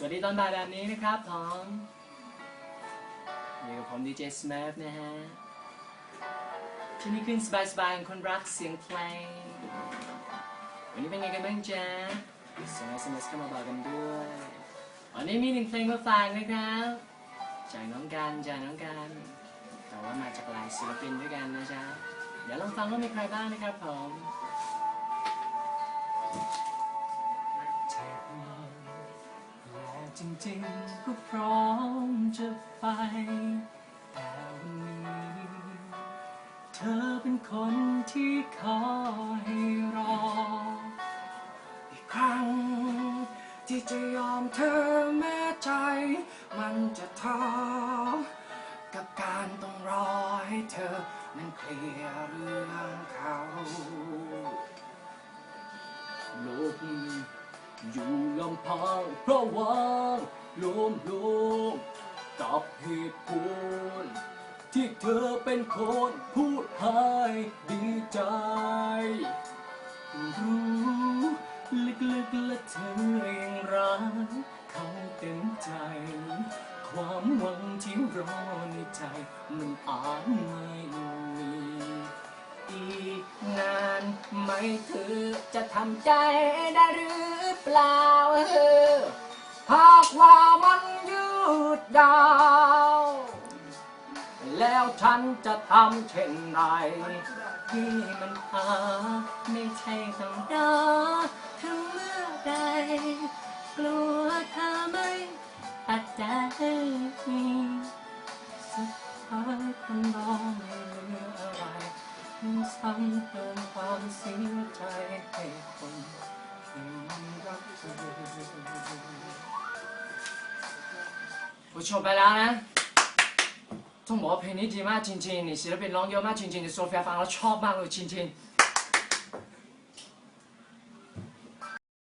สวัสดีตอนบ่ายแบบนี้นะครับผมอยู่กับผมดีเจสแมฟนะฮะ ที่นี่ขึ้นสบายๆของคนรักเสียงเพลง วันนี้เป็นไงกันบ้างจ๊ะส่ง SMS เข้ามาบอกกันด้วย วันนี้มีหนึ่งเพลงมาฝากนะครับจากน้องกันจากน้องกันแต่ว่ามาจากหลายศิลปินด้วยกันนะจ๊ะ เดี๋ยวลองฟังว่ามีใครบ้างนะครับผม จริงๆก็พร้อมจะไป แต่วันนี้เธอเป็นคนที่คอยรอ อีกครั้ง ที่จะยอมเธอแม้ใจ มันจะท้อกับการต้องรอให้เธอนั้นเคลียร์เรื่อง พังเพราะว่ารวมรวมกับเหตุผลที่เธอเป็นคนพูดให้ดีใจ รู้ลึกๆและเธอยังรักเขาเต็มใจ ความหวังที่รอในใจ มันอ่าจไม่มีอีกนานไหมเธอจะทำใจได้หรือ ปล่าเออหากว่ามันยืดดาว แล้วฉันจะทำเช่นไรที่มันหาไม่ใช่ต้องรอทั้งเมื่อใดกลัวเธอไม่ปัดใจสุดท้ายคนรอไม่เหลืออะไรทั้งซ้ำเติมความเสียใจให้ รักเธอผู้ชมไปแล้วนะต้องบอกว่าเพลงนี้ดีมากจริงๆนี่ศิลปินร้องเยอะมากจริงๆในโซเฟียฟังแล้วชอบมากเลยจริง